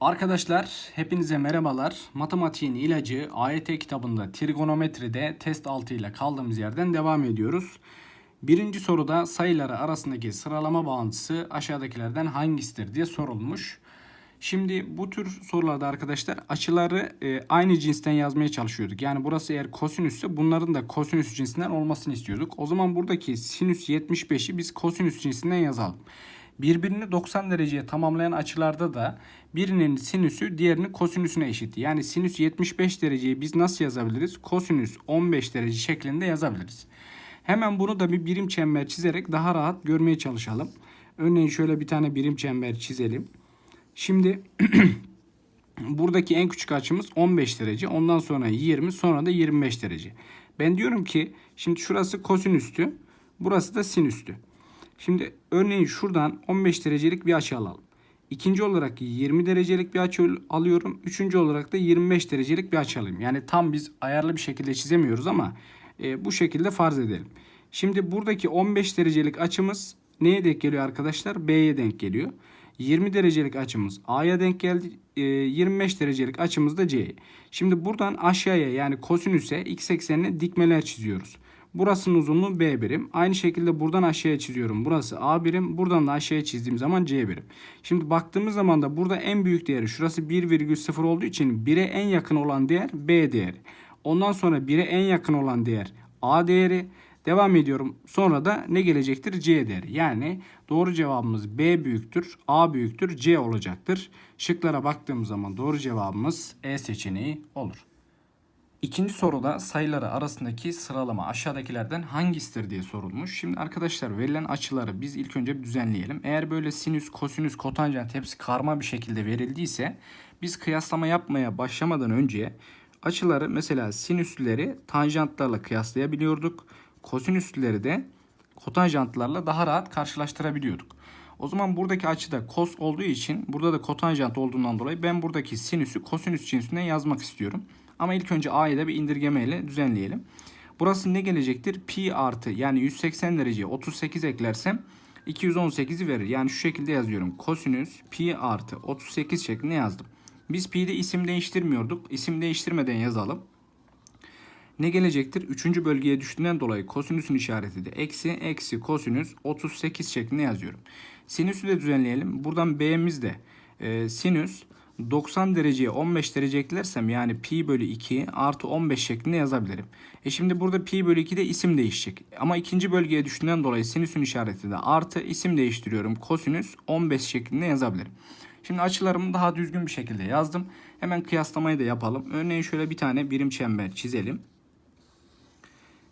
Arkadaşlar hepinize merhabalar. Matematiğin ilacı AYT kitabında trigonometride test 6 ile kaldığımız yerden devam ediyoruz. Birinci soruda sayıları arasındaki sıralama bağıntısı aşağıdakilerden hangisidir diye sorulmuş. Şimdi bu tür sorularda arkadaşlar açıları e, aynı cinsten yazmaya çalışıyorduk. Yani burası eğer kosinüsse bunların da kosinüs cinsinden olmasını istiyorduk. O zaman buradaki sinüs 75'i biz kosinüs cinsinden yazalım. Birbirini 90 dereceye tamamlayan açılarda da birinin sinüsü diğerinin kosinüsüne eşit. Yani sinüs 75 dereceyi biz nasıl yazabiliriz? Kosinüs 15 derece şeklinde yazabiliriz. Hemen bunu da bir birim çember çizerek daha rahat görmeye çalışalım. Örneğin şöyle bir tane birim çember çizelim. Şimdi buradaki en küçük açımız 15 derece. Ondan sonra 20 sonra da 25 derece. Ben diyorum ki şimdi şurası kosinüstü. Burası da sinüstü. Şimdi örneğin şuradan 15 derecelik bir açı alalım. İkinci olarak 20 derecelik bir açı alıyorum. Üçüncü olarak da 25 derecelik bir açı alayım. Yani tam biz ayarlı bir şekilde çizemiyoruz ama e, bu şekilde farz edelim. Şimdi buradaki 15 derecelik açımız neye denk geliyor arkadaşlar? B'ye denk geliyor. 20 derecelik açımız A'ya denk geldi. E, 25 derecelik açımız da C'ye. Şimdi buradan aşağıya yani kosinüse x eksenine dikmeler çiziyoruz. Burasının uzunluğu B birim. Aynı şekilde buradan aşağıya çiziyorum. Burası A birim. Buradan da aşağıya çizdiğim zaman C birim. Şimdi baktığımız zaman da burada en büyük değeri şurası 1,0 olduğu için 1'e en yakın olan değer B değeri. Ondan sonra 1'e en yakın olan değer A değeri. Devam ediyorum. Sonra da ne gelecektir? C değeri. Yani doğru cevabımız B büyüktür, A büyüktür, C olacaktır. Şıklara baktığımız zaman doğru cevabımız E seçeneği olur. İkinci soruda sayıları arasındaki sıralama aşağıdakilerden hangisidir diye sorulmuş. Şimdi arkadaşlar verilen açıları biz ilk önce düzenleyelim. Eğer böyle sinüs, kosinüs, kotanjant hepsi karma bir şekilde verildiyse biz kıyaslama yapmaya başlamadan önce açıları mesela sinüsleri tanjantlarla kıyaslayabiliyorduk. Kosinüsleri de kotanjantlarla daha rahat karşılaştırabiliyorduk. O zaman buradaki açıda kos olduğu için burada da kotanjant olduğundan dolayı ben buradaki sinüsü kosinüs cinsinden yazmak istiyorum. Ama ilk önce a'yı da bir indirgeme ile düzenleyelim. Burası ne gelecektir? Pi artı yani 180 dereceye 38 eklersem 218'i verir. Yani şu şekilde yazıyorum. Kosinüs pi artı 38 şeklinde yazdım. Biz pi'de isim değiştirmiyorduk. İsim değiştirmeden yazalım. Ne gelecektir? Üçüncü bölgeye düştüğünden dolayı kosinüsün işareti de eksi eksi kosinüs 38 şeklinde yazıyorum. Sinüsü de düzenleyelim. Buradan b'miz de e, sinüs 90 dereceye 15 derece eklersem yani pi bölü 2 artı 15 şeklinde yazabilirim. E şimdi burada pi bölü 2 de isim değişecek. Ama ikinci bölgeye düştüğünden dolayı sinüsün işareti de artı isim değiştiriyorum. Kosinüs 15 şeklinde yazabilirim. Şimdi açılarımı daha düzgün bir şekilde yazdım. Hemen kıyaslamayı da yapalım. Örneğin şöyle bir tane birim çember çizelim.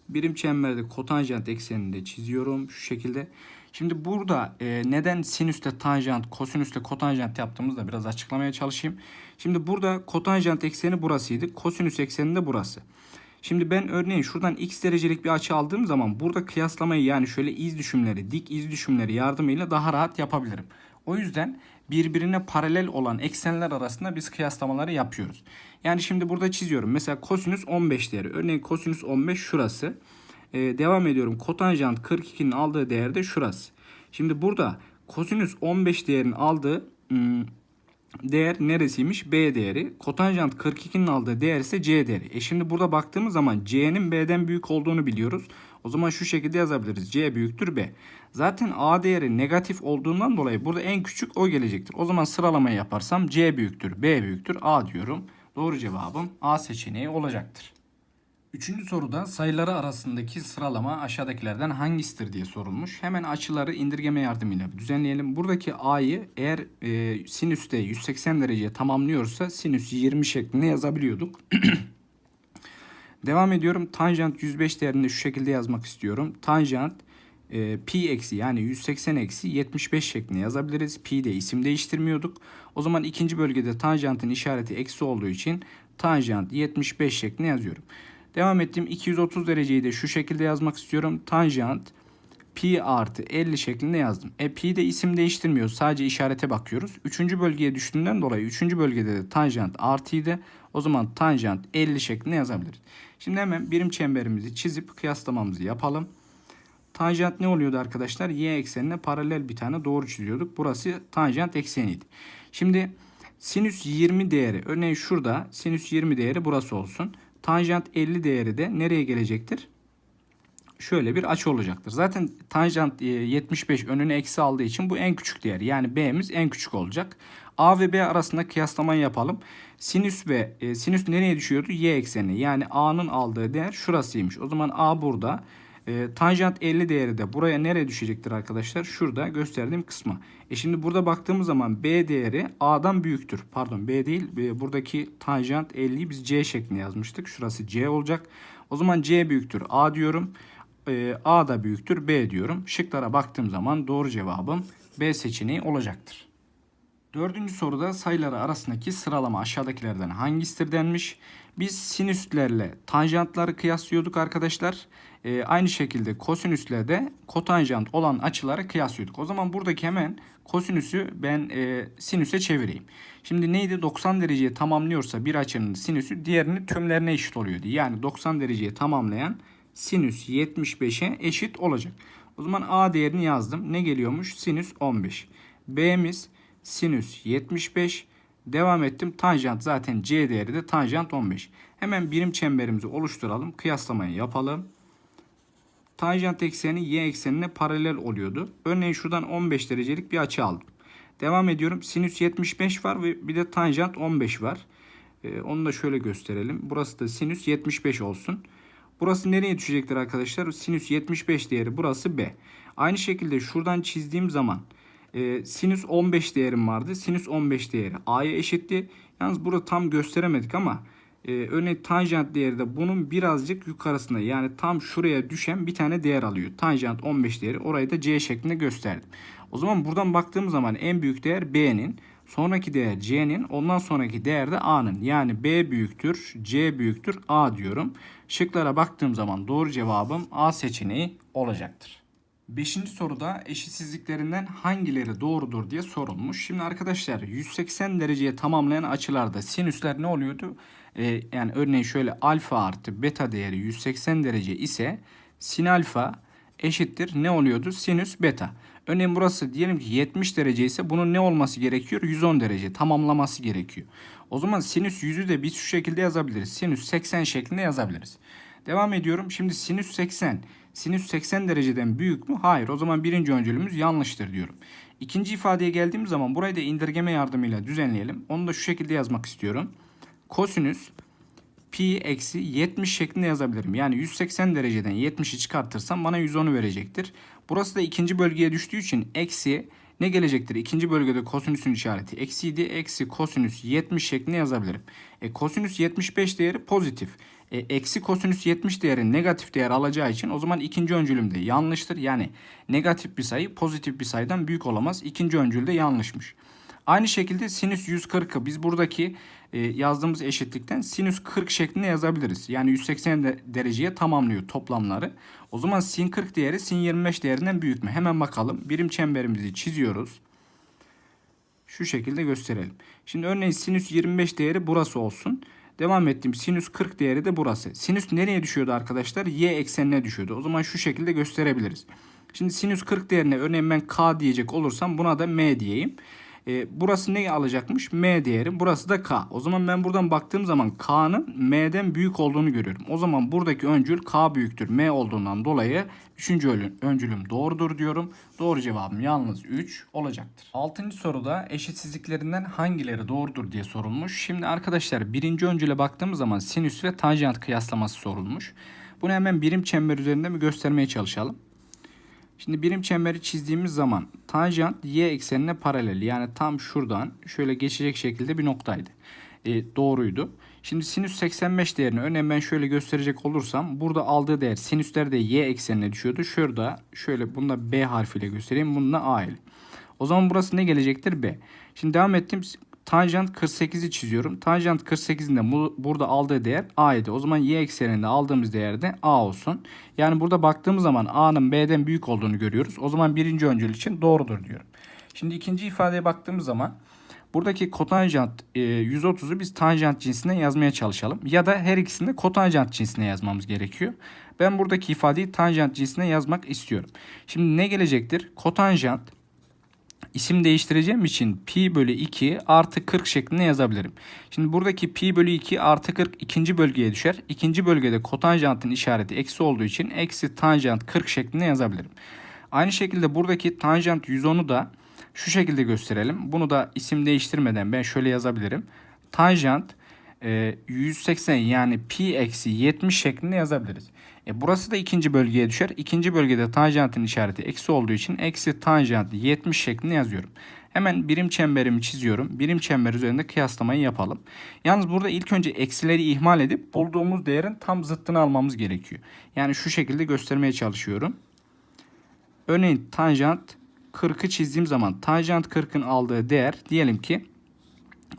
Birim çemberde kotanjant eksenini de çiziyorum şu şekilde. Şimdi burada e, neden sinüste tanjant, kosinüste kotanjant yaptığımızda biraz açıklamaya çalışayım. Şimdi burada kotanjant ekseni burasıydı. Kosinüs ekseni de burası. Şimdi ben örneğin şuradan x derecelik bir açı aldığım zaman burada kıyaslamayı yani şöyle iz düşümleri, dik iz düşümleri yardımıyla daha rahat yapabilirim. O yüzden birbirine paralel olan eksenler arasında biz kıyaslamaları yapıyoruz. Yani şimdi burada çiziyorum. Mesela kosinüs 15 değeri. Örneğin kosinüs 15 şurası. Ee, devam ediyorum. Kotanjant 42'nin aldığı değer de şurası. Şimdi burada kosinüs 15 değerin aldığı ım, değer neresiymiş? B değeri. Kotanjant 42'nin aldığı değer ise C değeri. E şimdi burada baktığımız zaman C'nin B'den büyük olduğunu biliyoruz. O zaman şu şekilde yazabiliriz. C büyüktür B. Zaten A değeri negatif olduğundan dolayı burada en küçük o gelecektir. O zaman sıralamayı yaparsam C büyüktür, B büyüktür, A diyorum. Doğru cevabım A seçeneği olacaktır. Üçüncü soruda sayıları arasındaki sıralama aşağıdakilerden hangisidir diye sorulmuş. Hemen açıları indirgeme yardımıyla düzenleyelim. Buradaki a'yı eğer e, sinüste 180 dereceye tamamlıyorsa sinüs 20 şeklinde yazabiliyorduk. Devam ediyorum. Tanjant 105 değerini şu şekilde yazmak istiyorum. Tanjant e, pi eksi yani 180 eksi 75 şeklinde yazabiliriz. Pi de isim değiştirmiyorduk. O zaman ikinci bölgede tanjantın işareti eksi olduğu için tanjant 75 şeklinde yazıyorum. Devam ettim. 230 dereceyi de şu şekilde yazmak istiyorum. Tanjant pi artı 50 şeklinde yazdım. E pi de isim değiştirmiyor. Sadece işarete bakıyoruz. Üçüncü bölgeye düştüğünden dolayı üçüncü bölgede de tanjant artıydı. O zaman tanjant 50 şeklinde yazabiliriz. Şimdi hemen birim çemberimizi çizip kıyaslamamızı yapalım. Tanjant ne oluyordu arkadaşlar? Y eksenine paralel bir tane doğru çiziyorduk. Burası tanjant ekseniydi. Şimdi Sinüs 20 değeri örneğin şurada sinüs 20 değeri burası olsun. Tanjant 50 değeri de nereye gelecektir? Şöyle bir açı olacaktır. Zaten tanjant e, 75 önüne eksi aldığı için bu en küçük değer. Yani B'miz en küçük olacak. A ve B arasında kıyaslamayı yapalım. Sinüs ve e, sinüs nereye düşüyordu? Y eksenine. Yani A'nın aldığı değer şurasıymış. O zaman A burada. E, tanjant 50 değeri de buraya nereye düşecektir arkadaşlar? Şurada gösterdiğim kısma. E şimdi burada baktığımız zaman B değeri A'dan büyüktür. Pardon B değil. E, buradaki tanjant 50'yi biz C şeklinde yazmıştık. Şurası C olacak. O zaman C büyüktür A diyorum. E, A da büyüktür B diyorum. Şıklara baktığım zaman doğru cevabım B seçeneği olacaktır. Dördüncü soruda sayıları arasındaki sıralama aşağıdakilerden hangisidir denmiş. Biz sinüslerle tanjantları kıyaslıyorduk arkadaşlar. Ee, aynı şekilde kosinüsle de kotanjant olan açıları kıyaslıyorduk. O zaman buradaki hemen kosinüsü ben e, sinüse çevireyim. Şimdi neydi? 90 dereceye tamamlıyorsa bir açının sinüsü diğerinin tümlerine eşit oluyordu. Yani 90 dereceye tamamlayan sinüs 75'e eşit olacak. O zaman A değerini yazdım. Ne geliyormuş? Sinüs 15. B'miz sinüs 75. Devam ettim. Tanjant zaten C değeri de tanjant 15. Hemen birim çemberimizi oluşturalım. Kıyaslamayı yapalım. Tanjant ekseni y eksenine paralel oluyordu. Örneğin şuradan 15 derecelik bir açı aldım. Devam ediyorum. Sinüs 75 var ve bir de tanjant 15 var. Ee, onu da şöyle gösterelim. Burası da sinüs 75 olsun. Burası nereye düşecektir arkadaşlar? Sinüs 75 değeri burası B. Aynı şekilde şuradan çizdiğim zaman e, sinüs 15 değerim vardı. Sinüs 15 değeri A'ya eşitti. Yalnız burada tam gösteremedik ama e, örneğin tanjant değeri de bunun birazcık yukarısında yani tam şuraya düşen bir tane değer alıyor. Tanjant 15 değeri orayı da C şeklinde gösterdim. O zaman buradan baktığım zaman en büyük değer B'nin. Sonraki değer C'nin, ondan sonraki değer de A'nın. Yani B büyüktür, C büyüktür, A diyorum. Şıklara baktığım zaman doğru cevabım A seçeneği olacaktır. Beşinci soruda eşitsizliklerinden hangileri doğrudur diye sorulmuş. Şimdi arkadaşlar 180 dereceye tamamlayan açılarda sinüsler ne oluyordu? Ee, yani örneğin şöyle alfa artı beta değeri 180 derece ise sin alfa eşittir ne oluyordu? Sinüs beta. Örneğin burası diyelim ki 70 derece ise bunun ne olması gerekiyor? 110 derece tamamlaması gerekiyor. O zaman sinüs 100'ü de biz şu şekilde yazabiliriz. Sinüs 80 şeklinde yazabiliriz. Devam ediyorum. Şimdi sinüs 80. Sinüs 80 dereceden büyük mü? Hayır. O zaman birinci öncülümüz yanlıştır diyorum. İkinci ifadeye geldiğim zaman burayı da indirgeme yardımıyla düzenleyelim. Onu da şu şekilde yazmak istiyorum. Kosinüs pi eksi 70 şeklinde yazabilirim. Yani 180 dereceden 70'i çıkartırsam bana 110'u verecektir. Burası da ikinci bölgeye düştüğü için eksi ne gelecektir? İkinci bölgede kosinüsün işareti eksiydi. Eksi kosinüs 70 şeklinde yazabilirim. E, kosinüs 75 değeri pozitif. E, eksi kosinüs 70 değeri negatif değer alacağı için o zaman ikinci öncülümde yanlıştır. Yani negatif bir sayı pozitif bir sayıdan büyük olamaz. İkinci öncülde yanlışmış. Aynı şekilde sinüs 140'ı biz buradaki yazdığımız eşitlikten sinüs 40 şeklinde yazabiliriz. Yani 180 de, dereceye tamamlıyor toplamları. O zaman sin 40 değeri sin 25 değerinden büyük mü? Hemen bakalım. Birim çemberimizi çiziyoruz. Şu şekilde gösterelim. Şimdi örneğin sinüs 25 değeri burası olsun. Devam ettim. Sinüs 40 değeri de burası. Sinüs nereye düşüyordu arkadaşlar? Y eksenine düşüyordu. O zaman şu şekilde gösterebiliriz. Şimdi sinüs 40 değerine örneğin ben K diyecek olursam buna da M diyeyim. E, burası ne alacakmış? M değeri. Burası da K. O zaman ben buradan baktığım zaman K'nın M'den büyük olduğunu görüyorum. O zaman buradaki öncül K büyüktür M olduğundan dolayı üçüncü öncülüm doğrudur diyorum. Doğru cevabım yalnız 3 olacaktır. Altıncı soruda eşitsizliklerinden hangileri doğrudur diye sorulmuş. Şimdi arkadaşlar birinci öncüle baktığımız zaman sinüs ve tanjant kıyaslaması sorulmuş. Bunu hemen birim çember üzerinde mi göstermeye çalışalım. Şimdi birim çemberi çizdiğimiz zaman tanjant y eksenine paralel yani tam şuradan şöyle geçecek şekilde bir noktaydı. E, doğruydu. Şimdi sinüs 85 değerini örneğin ben şöyle gösterecek olursam burada aldığı değer sinüsler de y eksenine düşüyordu. Şurada şöyle bunu da b harfiyle göstereyim. Bunu da a ile. O zaman burası ne gelecektir? B. Şimdi devam ettim. Tanjant 48'i çiziyorum. Tanjant 48'in de bu, burada aldığı değer a idi. O zaman y ekseninde aldığımız değer de a olsun. Yani burada baktığımız zaman a'nın b'den büyük olduğunu görüyoruz. O zaman birinci öncül için doğrudur diyorum. Şimdi ikinci ifadeye baktığımız zaman buradaki kotanjant e, 130'u biz tanjant cinsine yazmaya çalışalım. Ya da her ikisini de kotanjant cinsine yazmamız gerekiyor. Ben buradaki ifadeyi tanjant cinsine yazmak istiyorum. Şimdi ne gelecektir? Kotanjant isim değiştireceğim için pi bölü 2 artı 40 şeklinde yazabilirim. Şimdi buradaki pi bölü 2 artı 40 ikinci bölgeye düşer. İkinci bölgede kotanjantın işareti eksi olduğu için eksi tanjant 40 şeklinde yazabilirim. Aynı şekilde buradaki tanjant 110'u da şu şekilde gösterelim. Bunu da isim değiştirmeden ben şöyle yazabilirim. Tanjant e, 180 yani pi eksi 70 şeklinde yazabiliriz. E, burası da ikinci bölgeye düşer. İkinci bölgede tanjantın işareti eksi olduğu için eksi tanjant 70 şeklinde yazıyorum. Hemen birim çemberimi çiziyorum. Birim çember üzerinde kıyaslamayı yapalım. Yalnız burada ilk önce eksileri ihmal edip bulduğumuz değerin tam zıttını almamız gerekiyor. Yani şu şekilde göstermeye çalışıyorum. Örneğin tanjant 40'ı çizdiğim zaman tanjant 40'ın aldığı değer diyelim ki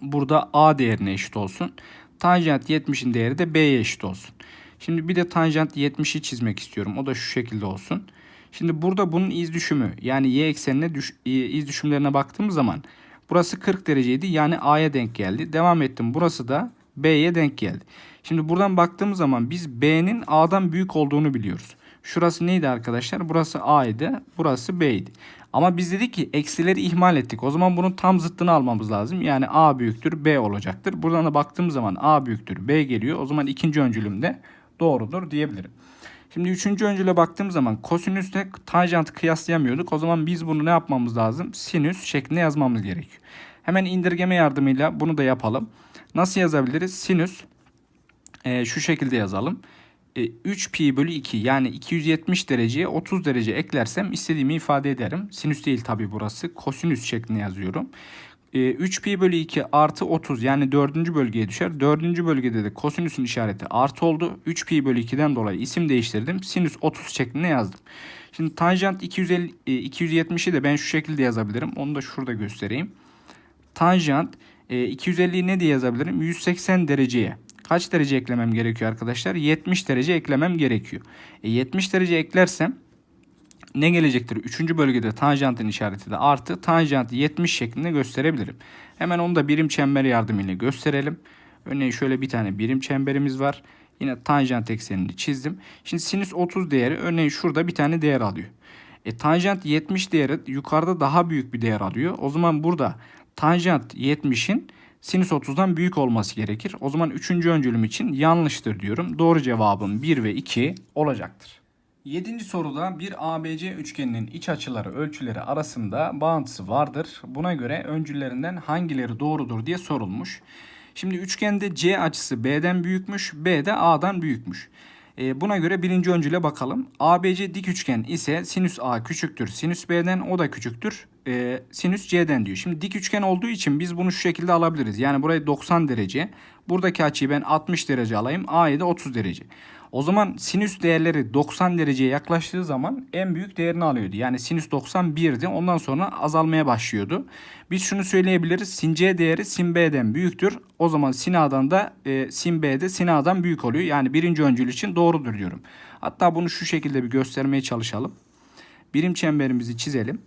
burada A değerine eşit olsun. Tanjant 70'in değeri de B'ye eşit olsun. Şimdi bir de tanjant 70'i çizmek istiyorum. O da şu şekilde olsun. Şimdi burada bunun iz düşümü yani y eksenine düş, iz düşümlerine baktığımız zaman burası 40 dereceydi. Yani A'ya denk geldi. Devam ettim. Burası da B'ye denk geldi. Şimdi buradan baktığımız zaman biz B'nin A'dan büyük olduğunu biliyoruz. Şurası neydi arkadaşlar? Burası A'ydı. Burası B'ydi. Ama biz dedik ki eksileri ihmal ettik. O zaman bunun tam zıttını almamız lazım. Yani A büyüktür B olacaktır. Buradan da baktığımız zaman A büyüktür B geliyor. O zaman ikinci öncülümde doğrudur diyebilirim. Şimdi üçüncü öncüle baktığım zaman kosinüsle tanjantı kıyaslayamıyorduk. O zaman biz bunu ne yapmamız lazım? Sinüs şeklinde yazmamız gerekiyor. Hemen indirgeme yardımıyla bunu da yapalım. Nasıl yazabiliriz? Sinüs e, şu şekilde yazalım. E, 3 pi bölü 2 yani 270 dereceye 30 derece eklersem istediğimi ifade ederim. Sinüs değil tabi burası. Kosinüs şeklinde yazıyorum. 3 pi bölü 2 artı 30 yani 4. bölgeye düşer. 4. bölgede de kosinüsün işareti artı oldu. 3 pi bölü 2'den dolayı isim değiştirdim. Sinüs 30 şeklinde yazdım. Şimdi tanjant 250, 270'i de ben şu şekilde yazabilirim. Onu da şurada göstereyim. Tanjant 250'yi ne diye yazabilirim? 180 dereceye. Kaç derece eklemem gerekiyor arkadaşlar? 70 derece eklemem gerekiyor. E 70 derece eklersem ne gelecektir? Üçüncü bölgede tanjantın işareti de artı. Tanjantı 70 şeklinde gösterebilirim. Hemen onu da birim çember yardımıyla gösterelim. Örneğin şöyle bir tane birim çemberimiz var. Yine tanjant eksenini çizdim. Şimdi sinüs 30 değeri örneğin şurada bir tane değer alıyor. E, tanjant 70 değeri yukarıda daha büyük bir değer alıyor. O zaman burada tanjant 70'in sinüs 30'dan büyük olması gerekir. O zaman üçüncü öncülüm için yanlıştır diyorum. Doğru cevabım 1 ve 2 olacaktır. Yedinci soruda bir ABC üçgeninin iç açıları ölçüleri arasında bağıntısı vardır. Buna göre öncüllerinden hangileri doğrudur diye sorulmuş. Şimdi üçgende C açısı B'den büyükmüş, B de A'dan büyükmüş. E, buna göre birinci öncüle bakalım. ABC dik üçgen ise sinüs A küçüktür sinüs B'den o da küçüktür e, sinüs C'den diyor. Şimdi dik üçgen olduğu için biz bunu şu şekilde alabiliriz. Yani burayı 90 derece. Buradaki açıyı ben 60 derece alayım. A'yı da 30 derece. O zaman sinüs değerleri 90 dereceye yaklaştığı zaman en büyük değerini alıyordu. Yani sinüs 91'di. Ondan sonra azalmaya başlıyordu. Biz şunu söyleyebiliriz. Sin C değeri sin B'den büyüktür. O zaman sin A'dan da e, sin B'de sin A'dan büyük oluyor. Yani birinci öncül için doğrudur diyorum. Hatta bunu şu şekilde bir göstermeye çalışalım. Birim çemberimizi çizelim.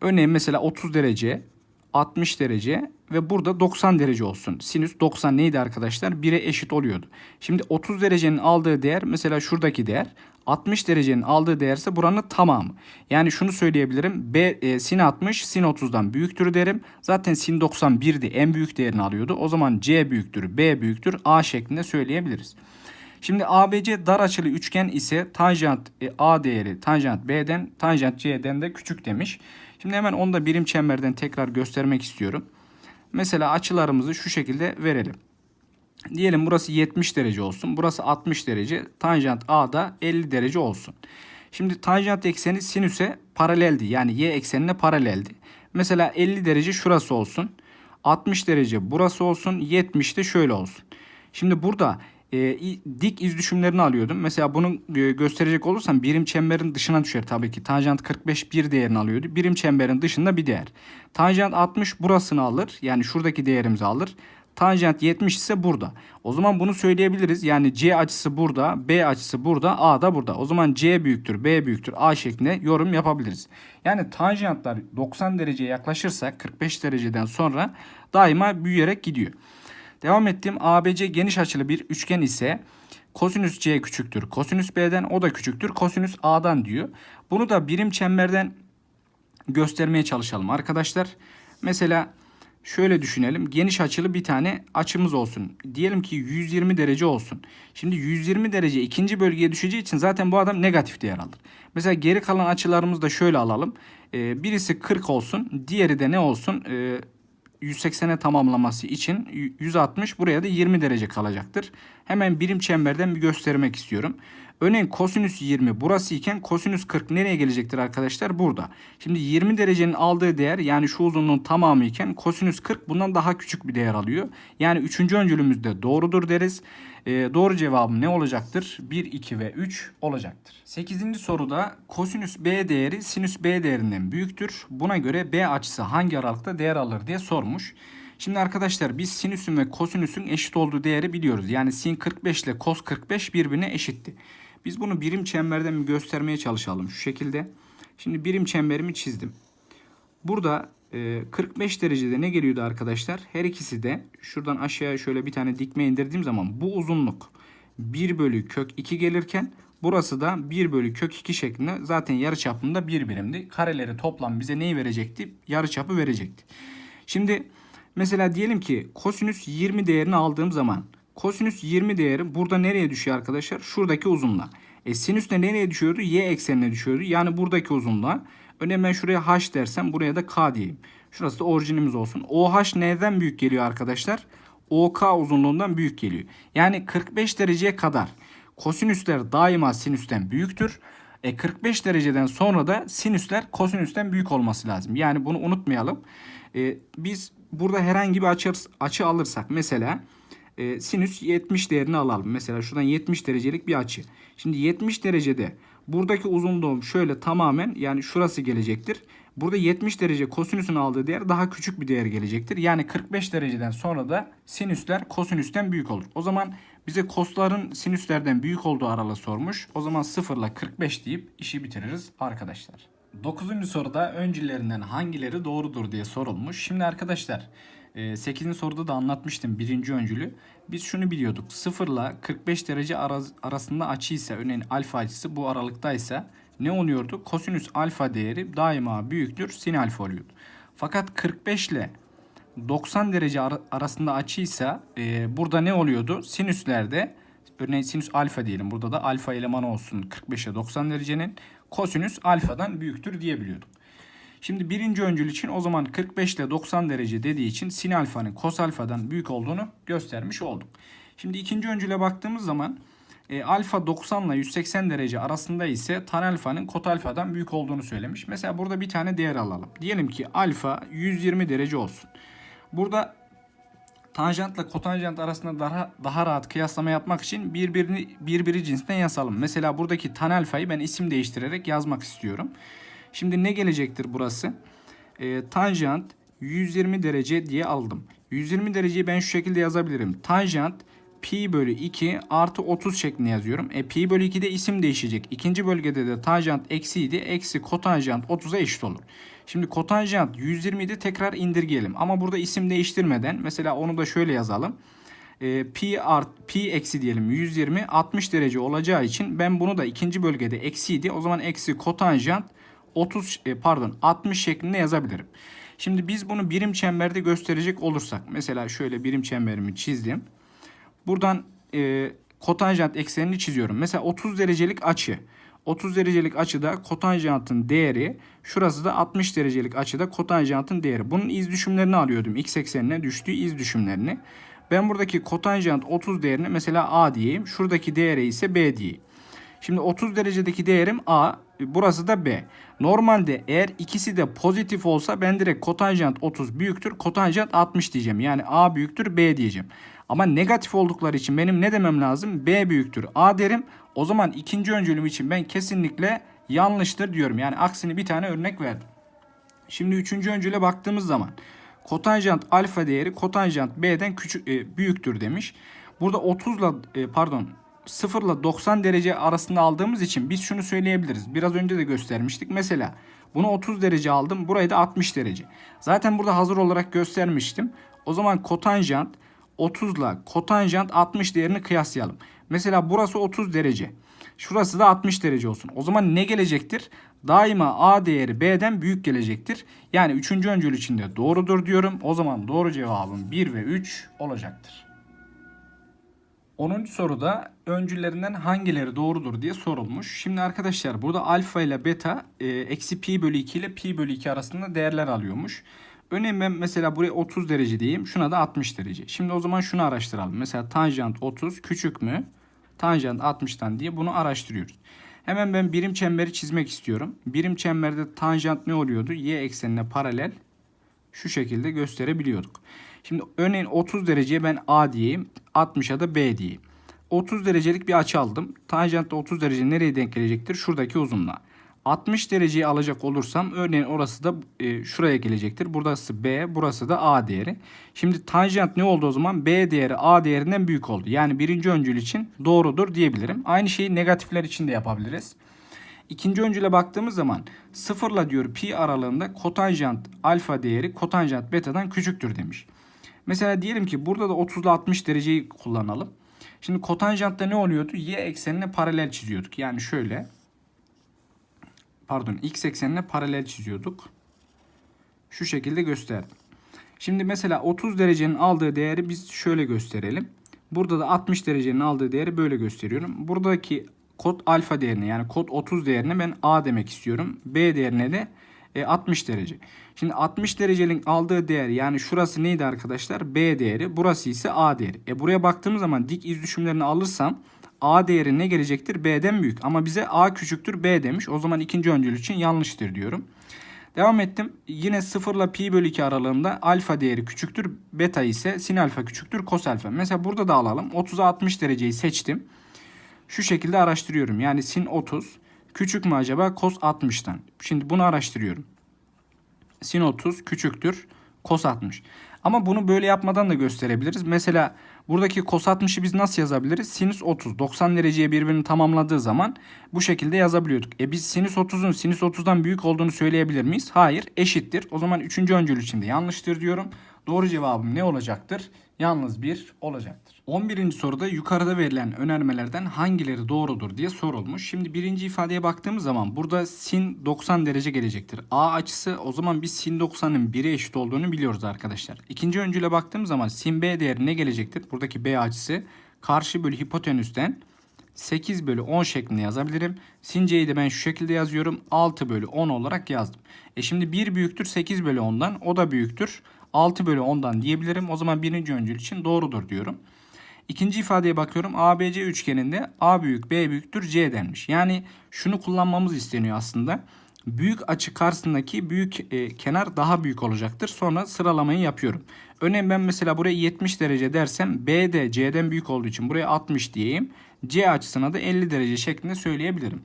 Örneğin mesela 30 derece, 60 derece ve burada 90 derece olsun. Sinüs 90 neydi arkadaşlar? 1'e eşit oluyordu. Şimdi 30 derecenin aldığı değer mesela şuradaki değer. 60 derecenin aldığı değer ise buranın tamamı. Yani şunu söyleyebilirim. B, e, sin 60 sin 30'dan büyüktür derim. Zaten sin 90 1'di. En büyük değerini alıyordu. O zaman C büyüktür, B büyüktür, A şeklinde söyleyebiliriz. Şimdi ABC dar açılı üçgen ise tanjant e, A değeri tanjant B'den tanjant C'den de küçük demiş. Şimdi hemen onu da birim çemberden tekrar göstermek istiyorum. Mesela açılarımızı şu şekilde verelim. Diyelim burası 70 derece olsun. Burası 60 derece. Tanjant A da 50 derece olsun. Şimdi tanjant ekseni sinüse paraleldi. Yani y eksenine paraleldi. Mesela 50 derece şurası olsun. 60 derece burası olsun. 70 de şöyle olsun. Şimdi burada e, dik iz düşümlerini alıyordum. Mesela bunu e, gösterecek olursam birim çemberin dışına düşer tabii ki. Tanjant 45 bir değerini alıyordu. Birim çemberin dışında bir değer. Tanjant 60 burasını alır. Yani şuradaki değerimizi alır. Tanjant 70 ise burada. O zaman bunu söyleyebiliriz. Yani C açısı burada, B açısı burada, A da burada. O zaman C büyüktür, B büyüktür, A şeklinde yorum yapabiliriz. Yani tanjantlar 90 dereceye yaklaşırsa 45 dereceden sonra daima büyüyerek gidiyor. Devam ettim. ABC geniş açılı bir üçgen ise kosinüs C küçüktür. Kosinüs B'den o da küçüktür. Kosinüs A'dan diyor. Bunu da birim çemberden göstermeye çalışalım arkadaşlar. Mesela şöyle düşünelim. Geniş açılı bir tane açımız olsun. Diyelim ki 120 derece olsun. Şimdi 120 derece ikinci bölgeye düşeceği için zaten bu adam negatif değer alır. Mesela geri kalan açılarımızı da şöyle alalım. Ee, birisi 40 olsun. Diğeri de ne olsun? Ee, 180'e tamamlaması için 160 buraya da 20 derece kalacaktır. Hemen birim çemberden bir göstermek istiyorum. Örneğin kosinüs 20 burası iken kosinüs 40 nereye gelecektir arkadaşlar? Burada. Şimdi 20 derecenin aldığı değer yani şu uzunluğun tamamı iken kosinüs 40 bundan daha küçük bir değer alıyor. Yani 3. öncülümüzde doğrudur deriz. Ee, doğru cevabım ne olacaktır? 1, 2 ve 3 olacaktır. 8. soruda kosinüs B değeri sinüs B değerinden büyüktür. Buna göre B açısı hangi aralıkta değer alır diye sormuş. Şimdi arkadaşlar biz sinüsün ve kosinüsün eşit olduğu değeri biliyoruz. Yani sin 45 ile kos 45 birbirine eşitti. Biz bunu birim çemberden bir göstermeye çalışalım şu şekilde. Şimdi birim çemberimi çizdim. Burada e, 45 derecede ne geliyordu arkadaşlar? Her ikisi de şuradan aşağıya şöyle bir tane dikme indirdiğim zaman bu uzunluk 1 bölü kök 2 gelirken burası da 1 bölü kök 2 şeklinde zaten yarı çapında bir birimdi. Kareleri toplam bize neyi verecekti? Yarı çapı verecekti. Şimdi mesela diyelim ki kosinüs 20 değerini aldığım zaman kosinüs 20 değeri burada nereye düşüyor arkadaşlar? Şuradaki uzunluğa. E sinüs de nereye düşüyordu? Y eksenine düşüyordu. Yani buradaki uzunluğa. Örneğin ben şuraya h dersem buraya da k diyeyim. Şurası da orijinimiz olsun. OH neden büyük geliyor arkadaşlar? OK uzunluğundan büyük geliyor. Yani 45 dereceye kadar kosinüsler daima sinüsten büyüktür. E 45 dereceden sonra da sinüsler kosinüsten büyük olması lazım. Yani bunu unutmayalım. E, biz burada herhangi bir açı, açı alırsak mesela e, sinüs 70 değerini alalım. Mesela şuradan 70 derecelik bir açı. Şimdi 70 derecede buradaki uzunluğum şöyle tamamen yani şurası gelecektir. Burada 70 derece kosinüsün aldığı değer daha küçük bir değer gelecektir. Yani 45 dereceden sonra da sinüsler kosinüsten büyük olur. O zaman bize kosların sinüslerden büyük olduğu aralığı sormuş. O zaman 0 ile 45 deyip işi bitiririz arkadaşlar. 9. soruda öncülerinden hangileri doğrudur diye sorulmuş. Şimdi arkadaşlar 8. soruda da anlatmıştım birinci öncülü. Biz şunu biliyorduk. 0 ile 45 derece arasında açıysa örneğin alfa açısı bu aralıktaysa ne oluyordu? Kosinüs alfa değeri daima büyüktür sin alfa oluyordu. Fakat 45 ile 90 derece arasında açıysa e, burada ne oluyordu? Sinüslerde örneğin sinüs alfa diyelim. Burada da alfa elemanı olsun 45 ile 90 derecenin kosinüs alfadan büyüktür diyebiliyorduk. Şimdi birinci öncül için o zaman 45 ile 90 derece dediği için sin alfanın kos alfadan büyük olduğunu göstermiş olduk. Şimdi ikinci öncüle baktığımız zaman e, alfa 90 ile 180 derece arasında ise tan alfanın kot alfadan büyük olduğunu söylemiş. Mesela burada bir tane değer alalım. Diyelim ki alfa 120 derece olsun. Burada tanjantla kotanjant arasında daha, daha rahat kıyaslama yapmak için birbirini birbiri cinsinden yazalım. Mesela buradaki tan alfayı ben isim değiştirerek yazmak istiyorum. Şimdi ne gelecektir burası? E, tanjant 120 derece diye aldım. 120 dereceyi ben şu şekilde yazabilirim. Tanjant pi bölü 2 artı 30 şeklinde yazıyorum. E pi bölü 2'de isim değişecek. İkinci bölgede de tanjant eksiydi. Eksi kotanjant 30'a eşit olur. Şimdi kotanjant 120 idi tekrar indirgeyelim. Ama burada isim değiştirmeden mesela onu da şöyle yazalım. E, pi art pi eksi diyelim 120 60 derece olacağı için ben bunu da ikinci bölgede eksiydi. O zaman eksi kotanjant 30 e, pardon 60 şeklinde yazabilirim. Şimdi biz bunu birim çemberde gösterecek olursak mesela şöyle birim çemberimi çizdim. Buradan e, kotanjant eksenini çiziyorum. Mesela 30 derecelik açı. 30 derecelik açıda kotanjantın değeri şurası da 60 derecelik açıda kotanjantın değeri. Bunun iz düşümlerini alıyordum. X eksenine düştüğü iz düşümlerini. Ben buradaki kotanjant 30 değerini mesela A diyeyim. Şuradaki değeri ise B diyeyim. Şimdi 30 derecedeki değerim A, burası da B. Normalde eğer ikisi de pozitif olsa ben direkt kotanjant 30 büyüktür, kotanjant 60 diyeceğim. Yani A büyüktür, B diyeceğim. Ama negatif oldukları için benim ne demem lazım? B büyüktür, A derim. O zaman ikinci öncülüm için ben kesinlikle yanlıştır diyorum. Yani aksini bir tane örnek verdim. Şimdi üçüncü öncüle baktığımız zaman kotanjant alfa değeri kotanjant B'den küçük e, büyüktür demiş. Burada 30 ile pardon 0 ile 90 derece arasında aldığımız için biz şunu söyleyebiliriz. Biraz önce de göstermiştik. Mesela bunu 30 derece aldım. Burayı da 60 derece. Zaten burada hazır olarak göstermiştim. O zaman kotanjant 30 ile kotanjant 60 değerini kıyaslayalım. Mesela burası 30 derece. Şurası da 60 derece olsun. O zaman ne gelecektir? daima A değeri B'den büyük gelecektir. Yani üçüncü öncül içinde doğrudur diyorum. O zaman doğru cevabım 1 ve 3 olacaktır. 10. soruda öncüllerinden hangileri doğrudur diye sorulmuş. Şimdi arkadaşlar burada alfa ile beta e, eksi pi bölü 2 ile pi bölü 2 arasında değerler alıyormuş. Örneğin ben mesela buraya 30 derece diyeyim. Şuna da 60 derece. Şimdi o zaman şunu araştıralım. Mesela tanjant 30 küçük mü? Tanjant 60'tan diye bunu araştırıyoruz. Hemen ben birim çemberi çizmek istiyorum. Birim çemberde tanjant ne oluyordu? Y eksenine paralel şu şekilde gösterebiliyorduk. Şimdi örneğin 30 dereceye ben A diyeyim. 60'a da B diyeyim. 30 derecelik bir açı aldım. Tanjantta 30 derece nereye denk gelecektir? Şuradaki uzunluğa. 60 dereceyi alacak olursam örneğin orası da e, şuraya gelecektir. Burası B, burası da A değeri. Şimdi tanjant ne oldu o zaman? B değeri A değerinden büyük oldu. Yani birinci öncül için doğrudur diyebilirim. Aynı şeyi negatifler için de yapabiliriz. İkinci öncüle baktığımız zaman sıfırla diyor pi aralığında kotanjant alfa değeri kotanjant betadan küçüktür demiş. Mesela diyelim ki burada da 30 ile 60 dereceyi kullanalım. Şimdi kotanjantta ne oluyordu? Y eksenine paralel çiziyorduk. Yani şöyle. Pardon x eksenine paralel çiziyorduk. Şu şekilde gösterdim. Şimdi mesela 30 derecenin aldığı değeri biz şöyle gösterelim. Burada da 60 derecenin aldığı değeri böyle gösteriyorum. Buradaki kod alfa değerine yani kod 30 değerine ben A demek istiyorum. B değerine de e, 60 derece. Şimdi 60 derecenin aldığı değer yani şurası neydi arkadaşlar? B değeri. Burası ise A değeri. E buraya baktığımız zaman dik iz düşümlerini alırsam A değeri ne gelecektir? B'den büyük. Ama bize A küçüktür B demiş. O zaman ikinci öncül için yanlıştır diyorum. Devam ettim. Yine 0 ile pi bölü 2 aralığında alfa değeri küçüktür. Beta ise sin alfa küçüktür kos alfa. Mesela burada da alalım. 30'a 60 dereceyi seçtim. Şu şekilde araştırıyorum. Yani sin 30 küçük mü acaba kos 60'tan? Şimdi bunu araştırıyorum. Sin 30 küçüktür kos 60. Ama bunu böyle yapmadan da gösterebiliriz. Mesela buradaki kos 60'ı biz nasıl yazabiliriz? Sinüs 30 90 dereceye birbirini tamamladığı zaman bu şekilde yazabiliyorduk. E biz sinüs 30'un sinüs 30'dan büyük olduğunu söyleyebilir miyiz? Hayır eşittir. O zaman 3. öncül içinde yanlıştır diyorum. Doğru cevabım ne olacaktır? Yalnız bir olacaktır. 11. soruda yukarıda verilen önermelerden hangileri doğrudur diye sorulmuş. Şimdi birinci ifadeye baktığımız zaman burada sin 90 derece gelecektir. A açısı o zaman biz sin 90'ın 1'e eşit olduğunu biliyoruz arkadaşlar. İkinci öncüle baktığımız zaman sin B değeri ne gelecektir? Buradaki B açısı karşı bölü hipotenüsten 8 bölü 10 şeklinde yazabilirim. Sin C'yi de ben şu şekilde yazıyorum. 6 bölü 10 olarak yazdım. E şimdi 1 büyüktür 8 bölü 10'dan. O da büyüktür. 6 bölü 10'dan diyebilirim. O zaman birinci öncül için doğrudur diyorum. İkinci ifadeye bakıyorum. ABC üçgeninde A büyük B büyüktür C denmiş. Yani şunu kullanmamız isteniyor aslında. Büyük açı karşısındaki büyük e, kenar daha büyük olacaktır. Sonra sıralamayı yapıyorum. Örneğin ben mesela buraya 70 derece dersem B de C'den büyük olduğu için buraya 60 diyeyim. C açısına da 50 derece şeklinde söyleyebilirim.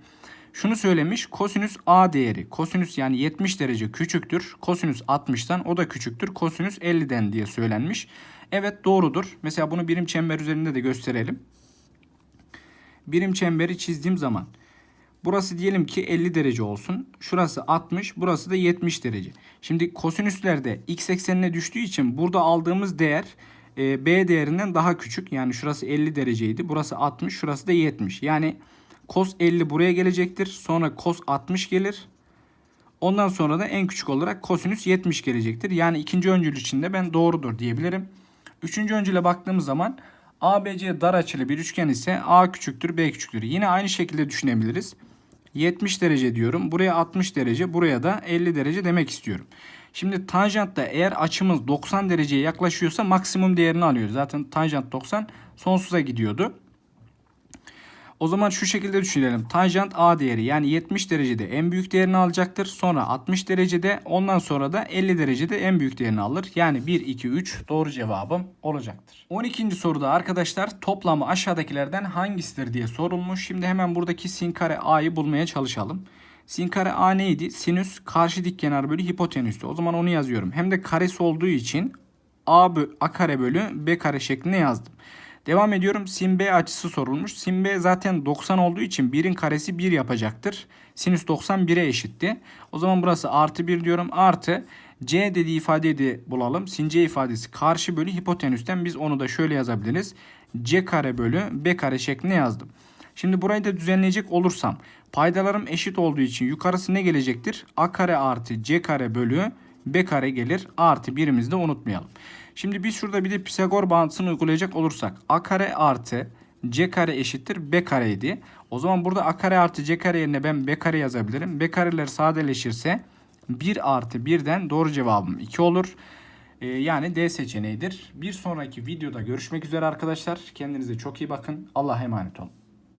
Şunu söylemiş kosinüs A değeri kosinüs yani 70 derece küçüktür. Kosinüs 60'tan o da küçüktür. Kosinüs 50'den diye söylenmiş. Evet doğrudur. Mesela bunu birim çember üzerinde de gösterelim. Birim çemberi çizdiğim zaman burası diyelim ki 50 derece olsun. Şurası 60, burası da 70 derece. Şimdi kosinüslerde x eksenine düştüğü için burada aldığımız değer e, b değerinden daha küçük. Yani şurası 50 dereceydi. Burası 60, şurası da 70. Yani cos 50 buraya gelecektir. Sonra cos 60 gelir. Ondan sonra da en küçük olarak kosinüs 70 gelecektir. Yani ikinci öncül içinde ben doğrudur diyebilirim. Üçüncü öncüle baktığımız zaman ABC dar açılı bir üçgen ise A küçüktür B küçüktür. Yine aynı şekilde düşünebiliriz. 70 derece diyorum. Buraya 60 derece. Buraya da 50 derece demek istiyorum. Şimdi tanjantta eğer açımız 90 dereceye yaklaşıyorsa maksimum değerini alıyor. Zaten tanjant 90 sonsuza gidiyordu. O zaman şu şekilde düşünelim. Tanjant A değeri yani 70 derecede en büyük değerini alacaktır. Sonra 60 derecede ondan sonra da 50 derecede en büyük değerini alır. Yani 1, 2, 3 doğru cevabım olacaktır. 12. soruda arkadaşlar toplamı aşağıdakilerden hangisidir diye sorulmuş. Şimdi hemen buradaki sin kare A'yı bulmaya çalışalım. Sin kare A neydi? Sinüs karşı dik kenar bölü hipotenüstü. O zaman onu yazıyorum. Hem de karesi olduğu için A, bö A kare bölü B kare şeklinde yazdım. Devam ediyorum. Sin B açısı sorulmuş. Sin B zaten 90 olduğu için 1'in karesi 1 yapacaktır. Sinüs 90 1'e eşitti. O zaman burası artı 1 diyorum. Artı C dediği ifadeyi de bulalım. Sin C ifadesi karşı bölü hipotenüsten biz onu da şöyle yazabiliriz. C kare bölü B kare şeklinde yazdım. Şimdi burayı da düzenleyecek olursam paydalarım eşit olduğu için yukarısı ne gelecektir? A kare artı C kare bölü B kare gelir. Artı birimizi de unutmayalım. Şimdi biz şurada bir de Pisagor bağıntısını uygulayacak olursak A kare artı C kare eşittir B kareydi. O zaman burada A kare artı C kare yerine ben B kare yazabilirim. B kareler sadeleşirse 1 artı 1'den doğru cevabım 2 olur. Ee, yani D seçeneğidir. Bir sonraki videoda görüşmek üzere arkadaşlar. Kendinize çok iyi bakın. Allah'a emanet olun.